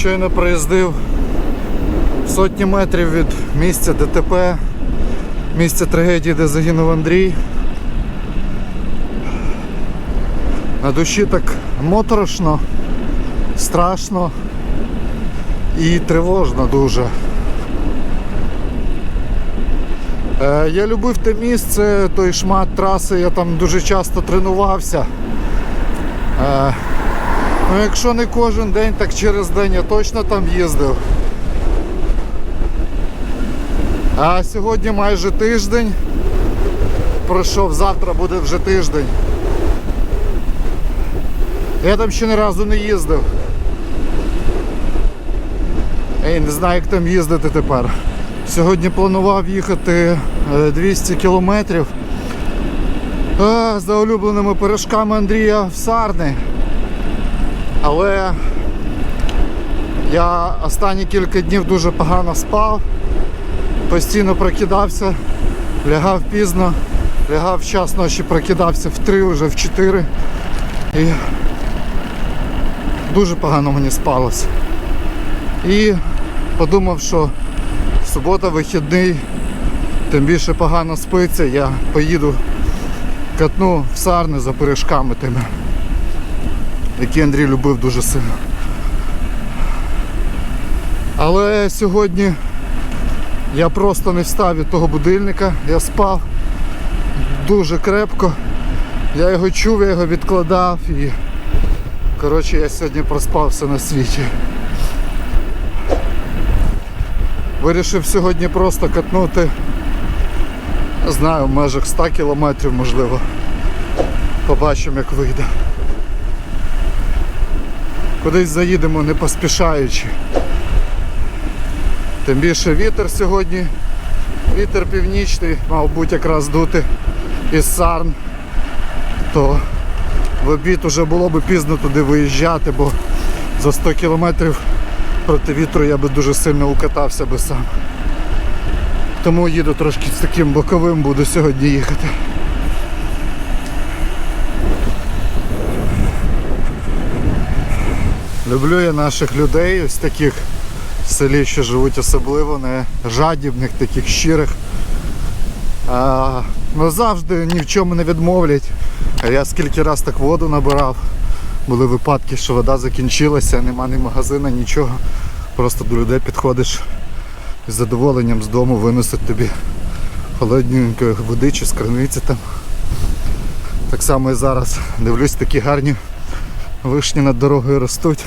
Щойно проїздив сотні метрів від місця ДТП, місця трагедії, де загинув Андрій. На душі так моторошно, страшно і тривожно дуже. Е, Я любив те місце, той шмат траси, я там дуже часто тренувався. Е, Ну, якщо не кожен день, так через день я точно там їздив. А сьогодні майже тиждень. Пройшов, завтра буде вже тиждень. Я там ще ні разу не їздив. Ей, не знаю, як там їздити тепер. Сьогодні планував їхати е, 200 кілометрів е, за улюбленими пиріжками Андрія в Сарни. Але я останні кілька днів дуже погано спав, постійно прокидався, лягав пізно, лягав в час ночі, прокидався в 3, вже в 4. І дуже погано мені спалося. І подумав, що субота вихідний, тим більше погано спиться, я поїду катну в сарни за пиріжками тими які Андрій любив дуже сильно. Але сьогодні я просто не встав від того будильника, я спав дуже крепко. Я його чув, я його відкладав і коротше я сьогодні проспав все на світі. Вирішив сьогодні просто катнути, знаю, в межах 100 кілометрів можливо. Побачимо як вийде. Кудись заїдемо не поспішаючи. Тим більше вітер сьогодні. Вітер північний, мав бути якраз дути із Сарн. То в обід вже було б пізно туди виїжджати, бо за 100 кілометрів проти вітру я би дуже сильно укатався би сам. Тому їду трошки з таким боковим, буду сьогодні їхати. Люблю я наших людей, ось таких в селі, що живуть особливо, не жадібних, таких щирих. А, ну, завжди ні в чому не відмовлять. Я скільки раз так воду набирав. Були випадки, що вода закінчилася, нема ні магазина, нічого. Просто до людей підходиш з задоволенням з дому виносять тобі холодненької води чи з криниці там. Так само і зараз дивлюсь, такі гарні Вишні над дорогою ростуть.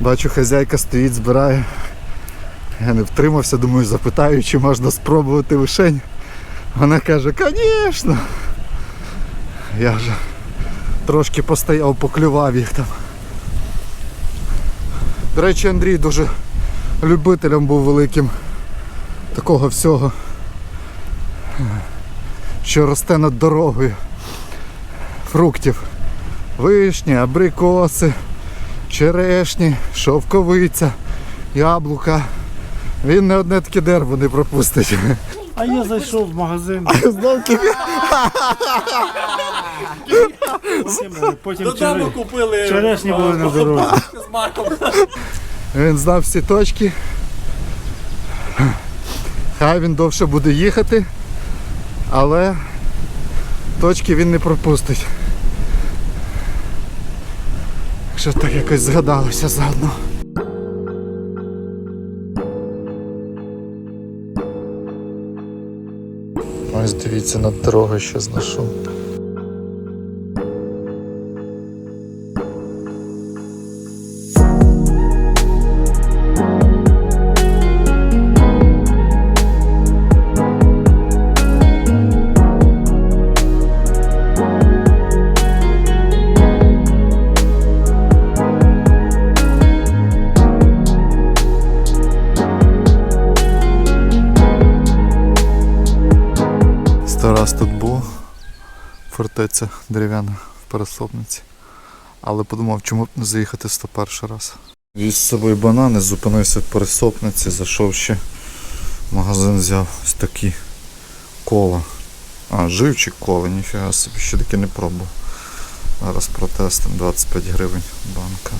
Бачу, хазяйка стоїть, збирає. Я не втримався, думаю, запитаю, чи можна спробувати вишень. Вона каже, звісно. Я вже трошки постояв, поклював їх там. До речі, Андрій дуже любителем був великим такого всього, що росте над дорогою. Фруктів вишні, абрикоси, черешні, шовковиця, яблука. Він не одне таке дерево не пропустить. А я зайшов в магазин, Знов тобі потім, потім Додому купили черешні були на дорозі. з. Він знав всі точки. Хай він довше буде їхати, але точки він не пропустить. Що так якось згадалося заодно. Ось дивіться над дорогою, що знайшов. Фортеця дерев'яна в пересопниці. Але подумав, чому б не заїхати 101 раз. Віз з собою банани, зупинився в пересопниці, зайшов ще в магазин, взяв ось такі кола. А, живчик кола, ніфіга собі, ще таки не пробував. Зараз протестом 25 гривень банка.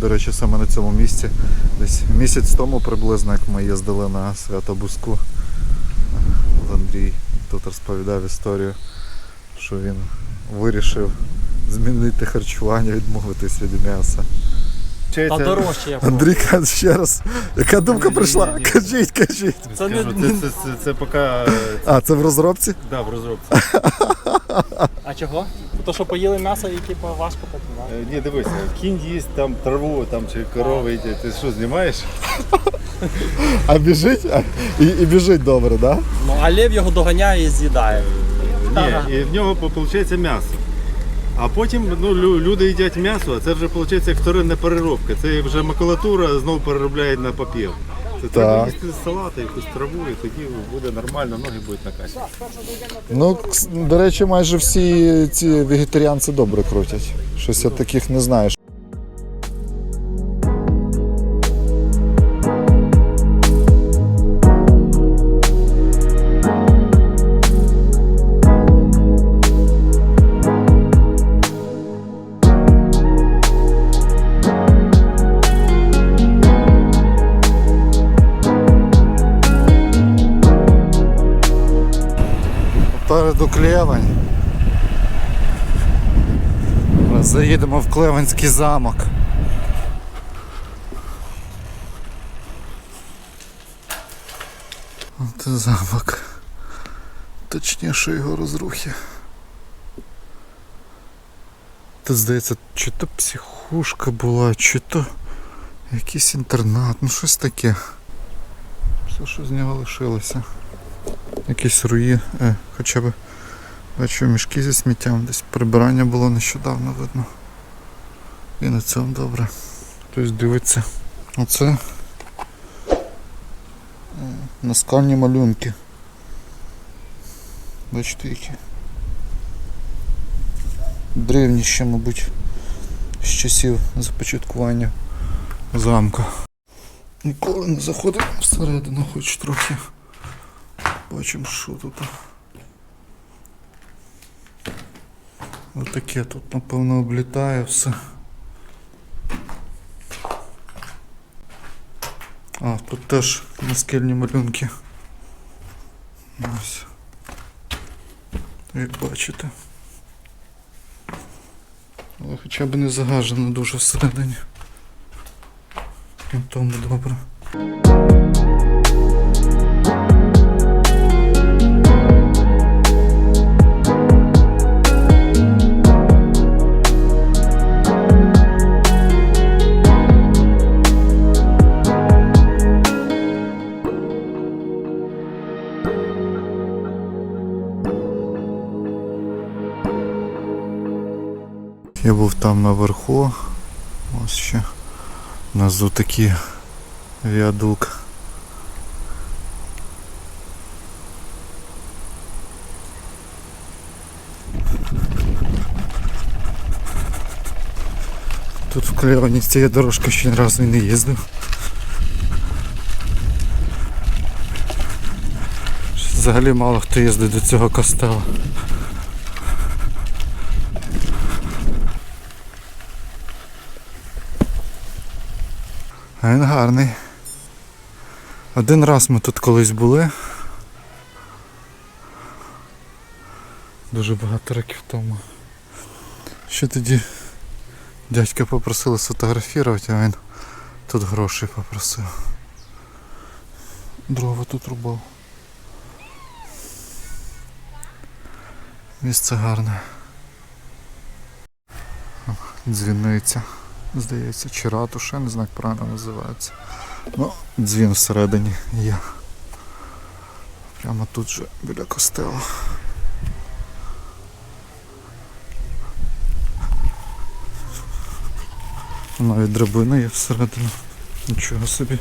До речі, саме на цьому місці. Десь місяць тому приблизно, як ми їздили на Свято-Буску. Е, Андрій тут розповідав історію, що він вирішив змінити харчування, відмовитись від м'яса. Та дорожче я пробую. Андрій каже ще раз, яка думка прийшла? Кажіть, кажіть. Це не, це, це, це, це поки е, А, це в розробці? да, в розробці. А чого? То, що поїли м'ясо і типу важко потім. да? Е, Ні, дивися, кінь їсть там траву, там чи корови їдять. Ти що, знімаєш? А біжить? А, і, і біжить добре, так? Да? Ну, а лев його доганяє і з'їдає. Ні, і в нього виходить м'ясо. А потім ну, люди їдять м'ясо, а це вже виходить як вторинна переробка. Це вже макулатура знову переробляє на папір. Це треба їсти салати, якусь траву, і тоді буде нормально, ноги будуть накачані. Ну, до речі, майже всі ці вегетаріанці добре крутять. Щось я таких не знаю. Попереду Клевань. Заїдемо в Клеванський замок. Це замок. Точніше його розрухи. Тут здається, чи то психушка була, чи то якийсь інтернат, ну щось таке. Все, що з нього лишилося. Якісь руї, е, хоча б бачу мішки зі сміттям, десь прибирання було нещодавно видно. І на цьому добре. Хтось дивиться. Оце е, наскальні малюнки. Бачите які. Древні ще, мабуть, з часів започаткування замка. Ніколи не заходив всередину, хоч трохи. Бачимо, що тут. Отаке тут, напевно, облітає все. А, тут теж наскельні малюнки. Ось. Як бачите. Але хоча б не загажено дуже всередині. Тому добре. Я був там наверху. Ось ще внизу такий віадук. Тут в Клевані цієї дорожки ще разу не їздив. Взагалі мало хто їздить до цього костела. А він гарний. Один раз ми тут колись були. Дуже багато років тому. Ще тоді дядька попросили сфотографувати, а він тут грошей попросив. Дрова тут рубав. Місце гарне. Дзвіниця. Здається, чи ратуша, не знаю, як правильно називається. Ну, дзвін всередині є. Прямо тут же біля костела. Навіть драбина є всередину. Нічого собі.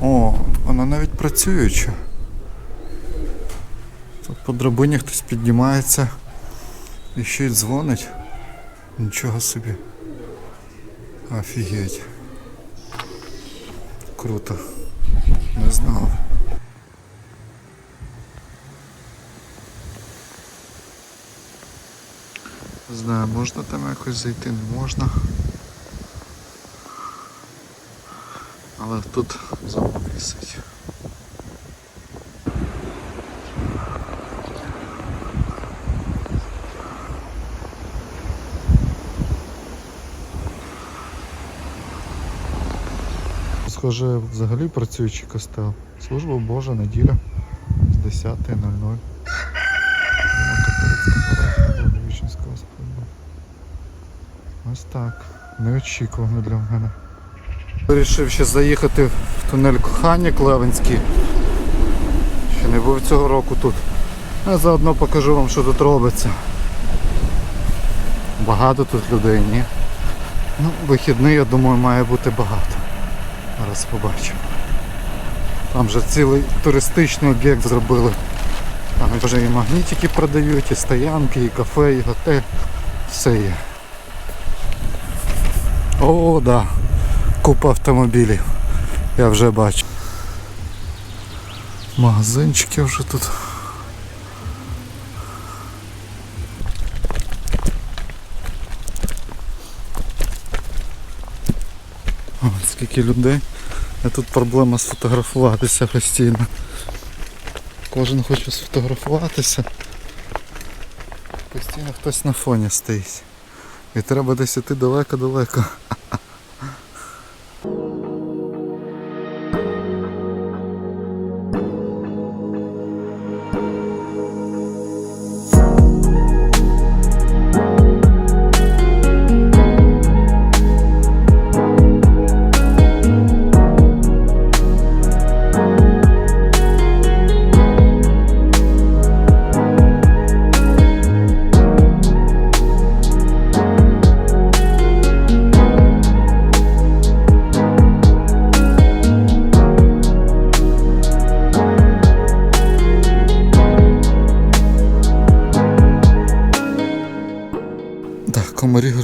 О, вона навіть працююча. Тут по драбині хтось піднімається і ще й дзвонить. Нічого собі. Офігеть. Круто. Не знав. Не знаю, можна там якось зайти, не можна. Але тут замок висить. Схоже, взагалі працюючий костел. Служба Божа, неділя з 10.00. Ось так. Неочікувано для мене. Вирішив ще заїхати в тунель кохання Клевенський. Ще не був цього року тут. А заодно покажу вам, що тут робиться. Багато тут людей, ні? Ну, вихідний, я думаю, має бути багато. Зараз побачимо. Там вже цілий туристичний об'єкт зробили. Там вже і магнітики продають, і стоянки, і кафе, і готель. Все є. О, да. Купа автомобілів. Я вже бачу. Магазинчики вже тут. О, скільки людей. А тут проблема сфотографуватися постійно. Кожен хоче сфотографуватися. Постійно хтось на фоні стоїть. І треба десь іти далеко-далеко.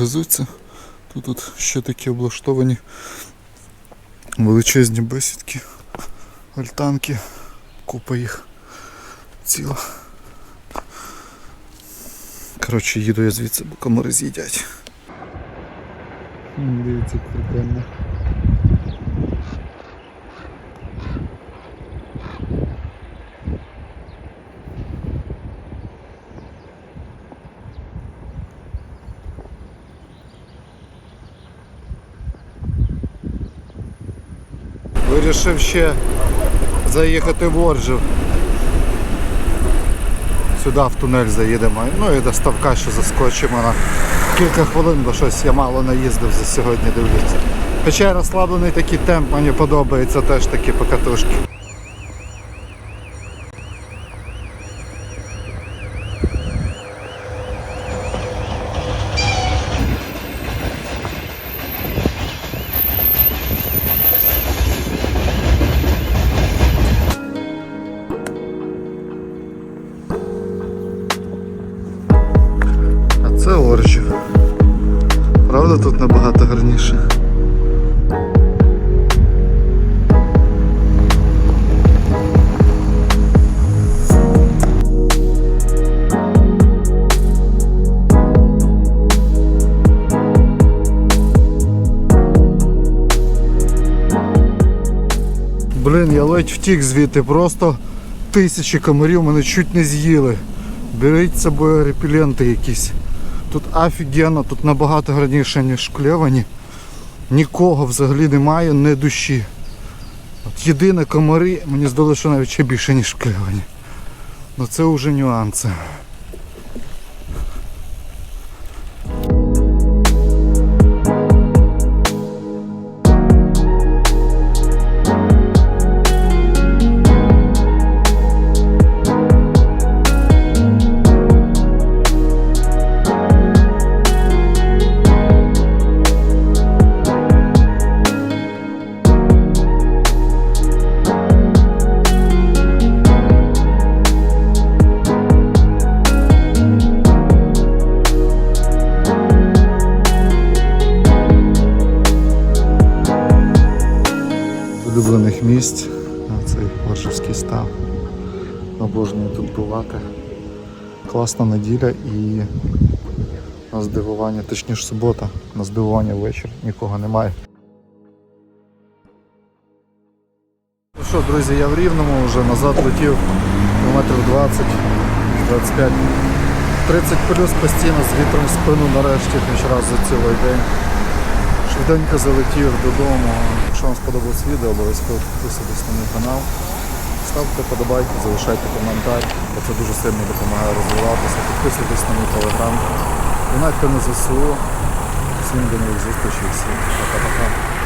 Гризуться. Тут, от ще такі облаштовані величезні бесідки, альтанки, купа їх ціла. Коротше, їду я звідси, бо комари з'їдять. Дивіться, прикольно. Вирішив ще заїхати в Оржів. Сюди в тунель заїдемо. Ну і до ставка ще заскочимо на кілька хвилин, бо щось я мало наїздив за сьогодні дивлюся. Хоча я розслаблений такий темп, мені подобається теж такі покатушки. Блін, я ледь втік звідти, просто тисячі комарів мене чуть не з'їли. Беріть з собою репеленти якісь. Тут офігенно, тут набагато гарніше, ніж Клевані. Нікого взагалі немає, не душі. От єдине комари, мені здалося, що навіть ще більше, ніж Клевані. Ну це вже нюанси. Класна неділя і На здивування, точніше субота, на здивування вечір, нікого немає. Ну що, друзі, я в Рівному вже назад летів кілометрів 20, 25. 30 плюс постійно з вітром в спину нарешті хоч раз за цілий день. Швиденько залетів додому. Якщо вам сподобалось відео, обов'язково підписуйтесь на мій канал. Ставте подобайки, залишайте коментар, бо це дуже сильно допомагає розвиватися. Підписуйтесь на мій телеграм. Донатьте на ЗСУ. Всім до нових зустрічей, всім пока-пока.